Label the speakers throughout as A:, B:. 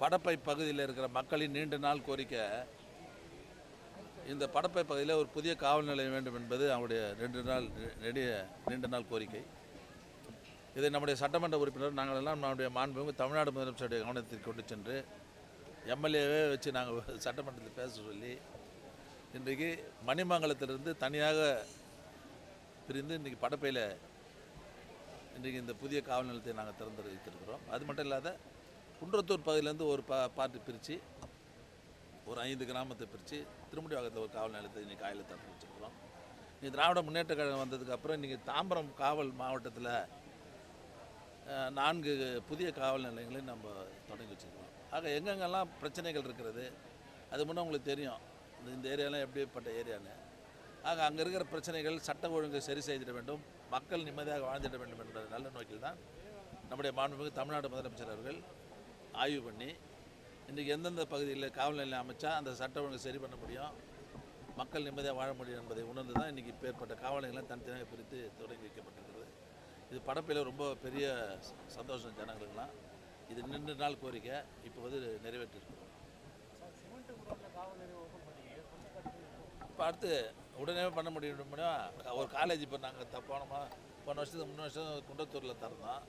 A: படப்பை பகுதியில் இருக்கிற மக்களின் நீண்ட நாள் கோரிக்கை இந்த படப்பை பகுதியில் ஒரு புதிய காவல் நிலையம் வேண்டும் என்பது அவருடைய ரெண்டு நாள் நெடிய நீண்ட நாள் கோரிக்கை. இதை நம்முடைய சட்டமன்ற உறுப்பினர் நாங்கள் எல்லாம் நம்முடைய மாண்புமிகு தமிழ்நாடு முதலமைச்சருடைய கவனத்திற்கு கொண்டு சென்று எம்எல்ஏவே வச்சு நாங்கள் சட்டமன்றத்தில் பேச சொல்லி இன்றைக்கு மணிமங்கலத்திலிருந்து தனியாக பிரிந்து இன்றைக்கி படப்பையில் இன்றைக்கி இந்த புதிய காவல் நிலையத்தை நாங்கள் திறந்து வைத்திருக்கிறோம் அது மட்டும் இல்லாத குன்றத்தூர் பகுதியிலேருந்து ஒரு பா பார்ட்டி பிரித்து ஒரு ஐந்து கிராமத்தை பிரித்து திருமுடிவாக்கத்தில் ஒரு காவல் நிலையத்தை இன்றைக்கி காயில் திறந்து வச்சுருக்கிறோம் நீ திராவிட முன்னேற்ற கழகம் வந்ததுக்கப்புறம் இன்றைக்கி தாம்பரம் காவல் மாவட்டத்தில் நான்கு புதிய காவல் நிலையங்களையும் நம்ம தொடங்கி வச்சுருக்கிறோம். ஆக எங்கெங்கெல்லாம் பிரச்சனைகள் இருக்கிறது அது முன்னே உங்களுக்கு தெரியும். இந்த ஏரியாலாம் எப்படிப்பட்ட ஏரியான்னு. ஆக அங்கே இருக்கிற பிரச்சனைகள் சட்ட ஒழுங்கை சரி செய்திட வேண்டும். மக்கள் நிம்மதியாக வாழ்ந்திட வேண்டும் என்ற நல்ல நோக்கில் தான் நம்முடைய மாண்புமிகு தமிழ்நாடு முதலமைச்சர் அவர்கள் ஆய்வு பண்ணி இன்றைக்கி எந்தெந்த பகுதியில் காவல் நிலையம் அமைச்சா அந்த சட்ட ஒழுங்கு சரி பண்ண முடியும் மக்கள் நிம்மதியாக வாழ முடியும் என்பதை உணர்ந்து தான் இன்றைக்கி பேர்பட்ட காவல் தனித்தனியாக பிரித்து தொடங்கி வைக்கப்பட்டிருக்கிறது. இது படப்பில் ரொம்ப பெரிய சந்தோஷம் ஜனங்களுக்கெல்லாம். இது நின்று நாள் கோரிக்கை இப்போ வந்து நிறைவேற்றிருக்கிறோம் இப்போ அடுத்து உடனே பண்ண முடியும்? ஒரு காலேஜ் இப்போ நாங்கள் போனோமா? போன வருஷத்துக்கு முன்ன வருஷம் குண்டத்தூரில் திறந்தோம்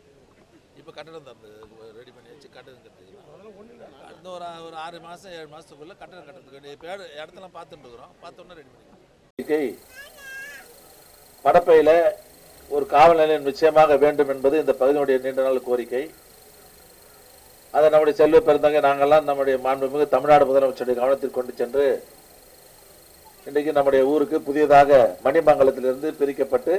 A: இப்போ கட்டடம் தந்து ரெடி பண்ணி வச்சு கட்டடம் கட்டிக்கலாம் அடுத்த ஒரு ஒரு ஆறு மாதம் ஏழு மாதத்துக்குள்ளே கட்டடம் கட்டுறதுக்கு வேண்டிய பேர் இடத்தெல்லாம் பார்த்துட்டு இருக்கிறோம். பார்த்தோன்னே ரெடி பண்ணிக்கலாம். படப்பையில் ஒரு காவல் நிலையம் நிச்சயமாக வேண்டும் என்பது இந்த பகுதியினுடைய நீண்ட நாள் கோரிக்கை. அதை நம்முடைய செல்வ பெருந்தங்க நாங்கள்லாம் நம்முடைய மாண்புமிகு தமிழ்நாடு முதலமைச்சருடைய கவனத்தில் கொண்டு சென்று இன்றைக்கு நம்முடைய ஊருக்கு புதியதாக மணிமங்கலத்திலிருந்து பிரிக்கப்பட்டு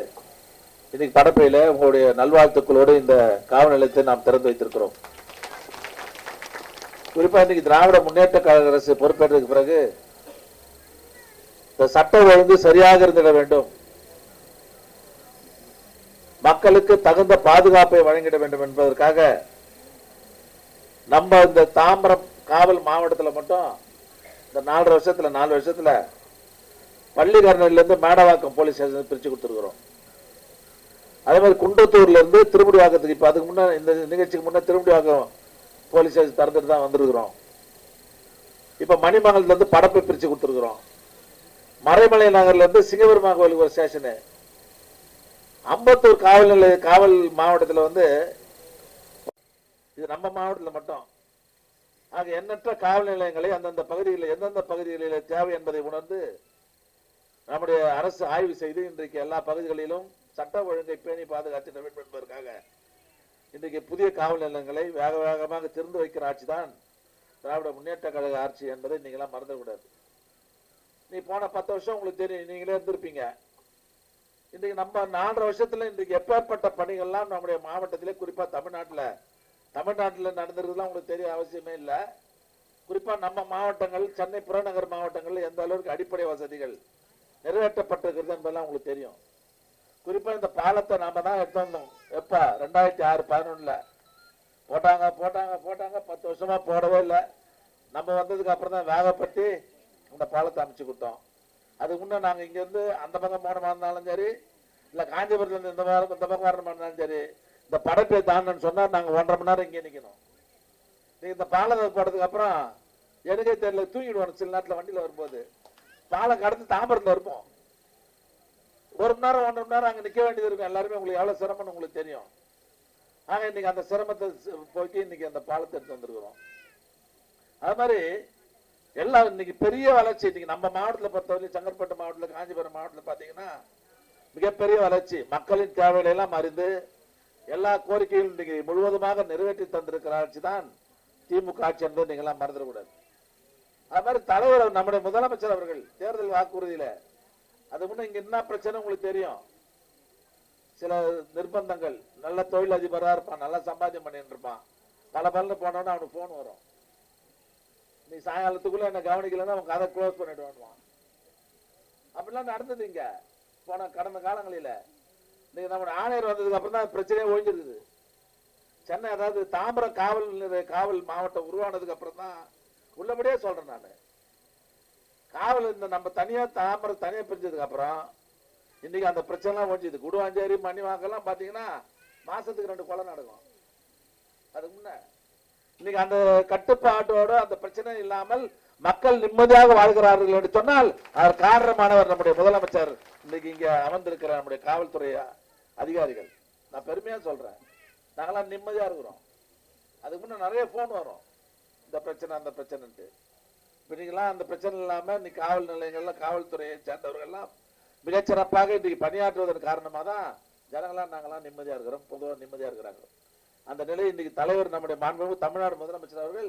A: இன்னைக்கு படப்பையில் உங்களுடைய நல்வாழ்த்துக்களோடு இந்த காவல் நிலையத்தை நாம் திறந்து வைத்திருக்கிறோம். குறிப்பா இன்னைக்கு திராவிட முன்னேற்ற கழக அரசு பொறுப்பேற்றதுக்கு பிறகு இந்த சட்டம் ஒழுங்கு சரியாக இருந்திட வேண்டும். மக்களுக்கு தகுந்த பாதுகாப்பை வழங்கிட வேண்டும் என்பதற்காக நம்ம இந்த தாம்பரம் காவல் மாவட்டத்துல மட்டும் இந்த நாலரை வருஷத்துல நாலு வருஷத்துல பள்ளிக்கரணையில இருந்து மேடவாக்கம் போலீஸ் ஸ்டேஷன் பிரிச்சு கொடுத்துருக்குறோம். அதே மாதிரி குண்டத்தூர்ல இருந்து திருமுடிவாக்கத்துக்கு இப்ப அதுக்கு முன்னே இந்த நிகழ்ச்சிக்கு முன்ன திருமுடிவாக்கம் போலீஸ் ஸ்டேஷன் திறந்துட்டு தான் வந்திருக்கிறோம். இப்ப மணிமங்கலத்துலேருந்து படப்பை பிரிச்சு கொடுத்துருக்குறோம். மறைமலை நகர்ல இருந்து சிங்கபெருமா கோயிலுக்கு ஒரு ஸ்டேஷனு. அம்பத்தூர் காவல் நிலைய காவல் மாவட்டத்தில் வந்து இது நம்ம மாவட்டத்தில் மட்டும். ஆக எண்ணற்ற காவல் நிலையங்களை அந்தந்த பகுதிகளில் எந்தெந்த பகுதிகளில் தேவை என்பதை உணர்ந்து நம்முடைய அரசு ஆய்வு செய்து இன்றைக்கு எல்லா பகுதிகளிலும் சட்ட ஒழுங்கை பேணி பாதுகாத்து வேண்டும் என்பதற்காக இன்றைக்கு புதிய காவல் நிலையங்களை வேக வேகமாக திறந்து வைக்கிற ஆட்சி தான் திராவிட முன்னேற்ற கழக ஆட்சி என்பதை நீங்களாம் மறந்துவிடாது நீ போன பத்து வருஷம் உங்களுக்கு தெரியும் நீங்களே இருந்திருப்பீங்க. இன்றைக்கு நம்ம நாலரை வருஷத்துல இன்றைக்கு எப்பேற்பட்ட பணிகள்லாம் நம்முடைய மாவட்டத்திலே குறிப்பா தமிழ்நாட்டில் தமிழ்நாட்டில் நடந்திருக்குதுலாம் உங்களுக்கு தெரிய அவசியமே இல்லை. குறிப்பா நம்ம மாவட்டங்கள் சென்னை புறநகர் மாவட்டங்கள் எந்த அளவுக்கு அடிப்படை வசதிகள் நிறைவேற்றப்பட்டிருக்கிறது என்பதெல்லாம் உங்களுக்கு தெரியும். குறிப்பா இந்த பாலத்தை நாம தான் எடுத்து வந்தோம். எப்ப ரெண்டாயிரத்தி ஆறு பதினொன்னுல. போட்டாங்க போட்டாங்க போட்டாங்க. பத்து வருஷமா போடவே இல்லை. நம்ம வந்ததுக்கு அப்புறம் தான் வேகப்பட்டு இந்த பாலத்தை அமைச்சு கொடுத்தோம். அதுக்கு முன்னே நாங்கள் இங்கேருந்து அந்த பக்கம் போனமா இருந்தாலும் சரி இல்லை காஞ்சிபுரத்துலேருந்து இந்த பக்கம் இந்த பக்கம் வரணுமா இருந்தாலும் சரி இந்த படப்பை தாண்டன்னு சொன்னால் நாங்கள் ஒன்றரை மணி நேரம் இங்கே நிற்கணும் நீங்கள் இந்த பாலத்தை போட்டதுக்கு அப்புறம் எனக்கே தெரியல தூங்கிடுவோம் சில நேரத்தில் வண்டியில் வரும்போது. பாலம் கடந்து தாம்பரத்தில் இருப்போம். ஒரு மணி நேரம் ஒன்றரை மணி நேரம் அங்கே நிற்க வேண்டியது இருக்கும். எல்லாருமே உங்களுக்கு எவ்வளோ சிரமம்னு உங்களுக்கு தெரியும். நாங்கள் இன்னைக்கு அந்த சிரமத்தை போய்ட்டு போக்கி இன்னைக்கு அந்த பாலத்தை எடுத்து வந்திருக்கிறோம். அது மாதிரி எல்லாம் இன்னைக்கு பெரிய வளர்ச்சி இன்னைக்கு நம்ம மாவட்டத்தில் பொறுத்தவரை செங்கற்பட்டு மாவட்டத்தில் காஞ்சிபுரம் மாவட்டத்தில் பார்த்தீங்கன்னா மிகப்பெரிய வளர்ச்சி. மக்களின் தேவைகளை எல்லாம் அறிந்து எல்லா கோரிக்கைகளும் இன்னைக்கு முழுவதுமாக நிறைவேற்றி தந்திருக்கிற ஆட்சி தான் திமுக ஆட்சி என்பதை நீங்கள்லாம் மறந்துடக்கூடாது அது மாதிரி தலைவர் நம்முடைய முதலமைச்சர் அவர்கள் தேர்தல் வாக்குறுதியில அது விட இங்க என்ன பிரச்சனை உங்களுக்கு தெரியும்? சில நிர்பந்தங்கள். நல்ல தொழில் அதிபரா இருப்பான் நல்லா சம்பாத்தியம் பண்ணிட்டு இருப்பான். பல பலன்னு போனோன்னு அவனுக்கு போன் வரும். நீ சாயங்காலத்துக்குள்ள என்ன கவனிக்கலன்னா அவன் கதை க்ளோஸ் பண்ணிடுவான் அப்படிலாம் நடந்தது இங்க. போன கடந்த காலங்களில. நீங்க நம்மளோட ஆணையர் வந்ததுக்கு அப்புறம் தான் பிரச்சனையே ஒழிஞ்சிருக்குது. சென்னை அதாவது தாம்பரம் காவல் நிலைய- காவல் மாவட்டம் உருவானதுக்கு அப்புறம் தான் உள்ளபடியே சொல்றேன் நான். காவல் இந்த நம்ம தனியா தாமரை தனியா பிரிஞ்சதுக்கு அப்புறம் இன்னைக்கு அந்த பிரச்சனை ஒழிஞ்சுது குடுவாஞ்சேரி மணிவாக்கெல்லாம் பாத்தீங்கன்னா மாசத்துக்கு ரெண்டு கொலை நடக்கும். அதுக்கு முன்ன. இன்னைக்கு அந்த கட்டுப்பாட்டோட அந்த பிரச்சனை இல்லாமல் மக்கள் நிம்மதியாக வாழ்கிறார்கள் என்று சொன்னால் அதற்கு காரணமானவர் நம்முடைய முதலமைச்சர். இன்னைக்கு இங்க அமர்ந்திருக்கிற நம்முடைய காவல்துறை அதிகாரிகள். நான் பெருமையா சொல்றேன். நாங்களாம் நிம்மதியா இருக்கிறோம். அதுக்கு முன்ன நிறைய போன் வரும். இந்த பிரச்சனை அந்த பிரச்சனைன்ட்டு. இப்ப நீங்களாம் அந்த பிரச்சனை இல்லாமல் இன்னைக்கு காவல் நிலையங்கள்ல காவல்துறையை சேர்ந்தவர்கள்லாம் மிகச்சிறப்பாக இன்றைக்கு பணியாற்றுவதன் காரணமா தான் ஜனங்களாம் நாங்களாம் நிம்மதியா இருக்கிறோம். பொதுவாக நிம்மதியாக இருக்கிறாங்க. அந்த நிலை இன்னைக்கு தலைவர் நம்முடைய மாண்புமிகு தமிழ்நாடு முதலமைச்சர் அவர்கள்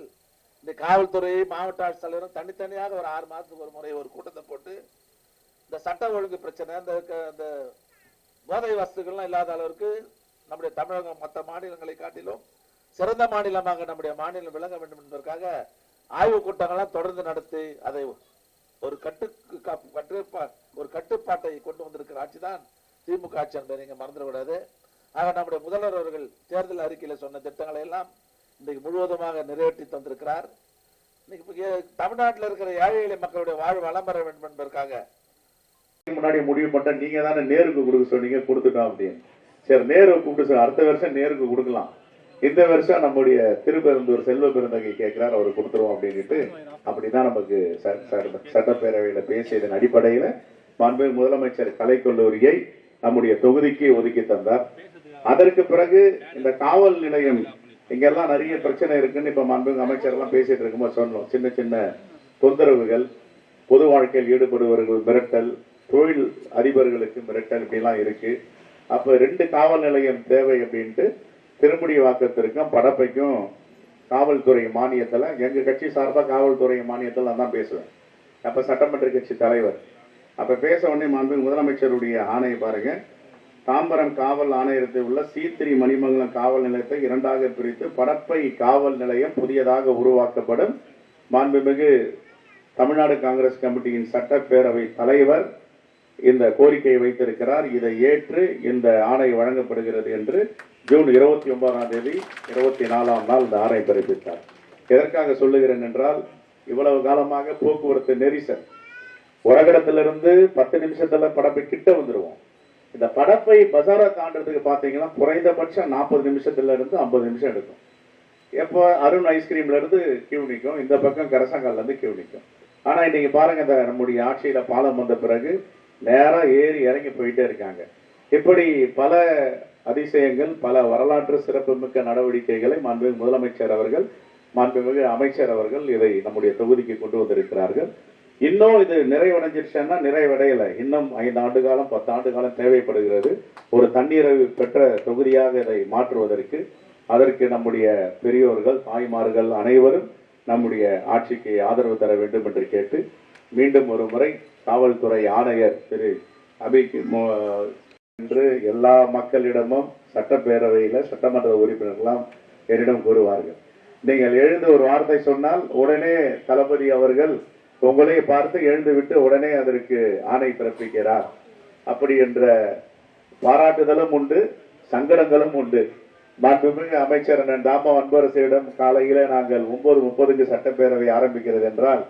A: இந்த காவல்துறை மாவட்ட ஆட்சித்தலைவரும் தனித்தனியாக ஒரு ஆறு மாதத்துக்கு ஒரு முறை ஒரு கூட்டத்தை போட்டு இந்த சட்ட ஒழுங்கு பிரச்சனை இந்த க- இந்த போதை வசதிகள்லாம் இல்லாத அளவிற்கு நம்முடைய தமிழகம் மற்ற மாநிலங்களை காட்டிலும் சிறந்த மாநிலமாக நம்முடைய மாநிலம் விளங்க வேண்டும் என்பதற்காக ஆய்வு கூட்டங்கள்லாம் தொடர்ந்து நடத்தி அதை ஒரு கட்டு கட்டுப்பா ஒரு கட்டுப்பாட்டை கொண்டு வந்திருக்கிற ஆட்சி தான் திமுக ஆட்சி என்பதை நீங்கள் மறந்துடக்கூடாது. ஆக நம்முடைய முதல்வர் அவர்கள் தேர்தல் அறிக்கையில் சொன்ன திட்டங்களை எல்லாம் இன்றைக்கு முழுவதுமாக நிறைவேற்றி தந்திருக்கிறார். இன்னைக்கு தமிழ்நாட்டில் இருக்கிற ஏழை எளிய மக்களுடைய வாழ்வு வளம் பெற வேண்டும் என்பதற்காக.
B: முன்னாடி முடிவு பண்ண நீங்க தானே நேருக்கு கொடுக்க சொன்னீங்க கொடுத்துட்டோம் அப்படின்னு. சரி நேரு கூப்பிட்டு அடுத்த வருஷம் நேருக்கு கொடுக்கலாம். இந்த வருஷம் நம்முடைய திருப்பெருந்தூர் செல்வ பெருந்தகை கேட்கிறார் அவர் கொடுத்துருவோம் அப்படின்ட்டு அப்படிதான் நமக்கு ச- ச- சட்டப்பேரவையில பேசியதன் அடிப்படையில மாண்பு முதலமைச்சர் கலைக்கல்லூரியை நம்முடைய தொகுதிக்கு ஒதுக்கி தந்தார். அதற்கு பிறகு இந்த காவல் நிலையம் இங்கெல்லாம் நிறைய பிரச்சனை இருக்குன்னு இப்ப மாண்பு அமைச்சர் எல்லாம் பேசிட்டு இருக்கும்போது சொன்னோம். சின்ன சின்ன தொந்தரவுகள் பொது வாழ்க்கையில் ஈடுபடுபவர்கள் மிரட்டல் தொழில் அதிபர்களுக்கு மிரட்டல் இப்படிலாம் இருக்கு. அப்ப ரெண்டு காவல் நிலையம் தேவை அப்படின்ட்டு திருமுடி வாக்கத்திற்கும் படப்பைக்கும் காவல்துறை மானியத்தில் எங்க கட்சி சார்பாக காவல்துறை மானியத்தில் நான் தான் பேசுவேன். அப்ப சட்டமன்ற கட்சி தலைவர். அப்ப பேச உடனே மாண்பு முதலமைச்சருடைய ஆணையை பாருங்க. தாம்பரம் காவல் ஆணையத்தில் உள்ள சீத்திரி மணிமங்கலம் காவல் நிலையத்தை இரண்டாக பிரித்து படப்பை காவல் நிலையம் புதியதாக உருவாக்கப்படும். மாண்புமிகு தமிழ்நாடு காங்கிரஸ் கமிட்டியின் சட்டப்பேரவை தலைவர் இந்த கோரிக்கையை வைத்திருக்கிறார். இதை ஏற்று இந்த ஆணை வழங்கப்படுகிறது என்று ஜூன் இருபத்தி ஒன்பதாம் தேதி இருபத்தி நாலாம் நாள் இந்த ஆணை பிறப்பித்தார். எதற்காக சொல்லுகிறேன் என்றால் இவ்வளவு காலமாக போக்குவரத்து நெரிசல். உரகடத்திலிருந்து பத்து நிமிஷத்துல படப்பை கிட்ட வந்துருவோம். இந்த படப்பை பசாரா தாண்டறதுக்கு பாத்தீங்கன்னா குறைந்தபட்சம் நாற்பது நிமிஷத்துல இருந்து ஐம்பது நிமிஷம் எடுக்கும். எப்போ அருண் ஐஸ்கிரீம்ல இருந்து கியூ நிற்கும். இந்த பக்கம் கரசங்கால்ல இருந்து கியூ நிற்கும். ஆனா இன்னைக்கு பாருங்க இந்த நம்முடைய ஆட்சியில பாலம் வந்த பிறகு நேராக ஏறி இறங்கி போயிட்டே இருக்காங்க. இப்படி பல அதிசயங்கள் பல வரலாற்று சிறப்புமிக்க நடவடிக்கைகளை மாண்புமிகு முதலமைச்சர் அவர்கள் மாண்புமிகு அமைச்சர் அவர்கள் இதை நம்முடைய தொகுதிக்கு கொண்டு வந்திருக்கிறார்கள். இன்னும் இது நிறைவடைஞ்சிருச்சுன்னா நிறைவடையல. இன்னும் ஐந்து ஆண்டு காலம் பத்து ஆண்டு காலம் தேவைப்படுகிறது. ஒரு தண்ணீரை பெற்ற தொகுதியாக இதை மாற்றுவதற்கு அதற்கு நம்முடைய பெரியோர்கள் தாய்மார்கள் அனைவரும் நம்முடைய ஆட்சிக்கு ஆதரவு தர வேண்டும் என்று கேட்டு மீண்டும் ஒரு முறை காவல்துறை ஆணையர் திரு அபிக் என்று எல்லா மக்களிடமும் சட்டப்பேரவையில் சட்டமன்ற உறுப்பினர்களாம் என்னிடம் கூறுவார்கள். நீங்கள் எழுந்து ஒரு வார்த்தை சொன்னால் உடனே தளபதி அவர்கள் உங்களை பார்த்து எழுந்துவிட்டு உடனே அதற்கு ஆணை பிறப்பிக்கிறார். அப்படி என்ற பாராட்டுதலும் உண்டு சங்கடங்களும் உண்டு. மாண்புமிகு அமைச்சர் அண்ணன் தாமா அன்பரசியிடம் காலையில நாங்கள் ஒன்பது முப்பதுக்கு சட்டப்பேரவை ஆரம்பிக்கிறது என்றால்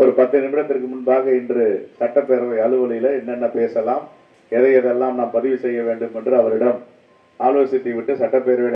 B: ஒரு பத்து நிமிடத்திற்கு முன்பாக இன்று சட்டப்பேரவை அலுவலில என்னென்ன பேசலாம் எதை எதெல்லாம் நாம் பதிவு செய்ய வேண்டும் என்று அவரிடம் ஆலோசித்து விட்டு சட்டப்பேரவை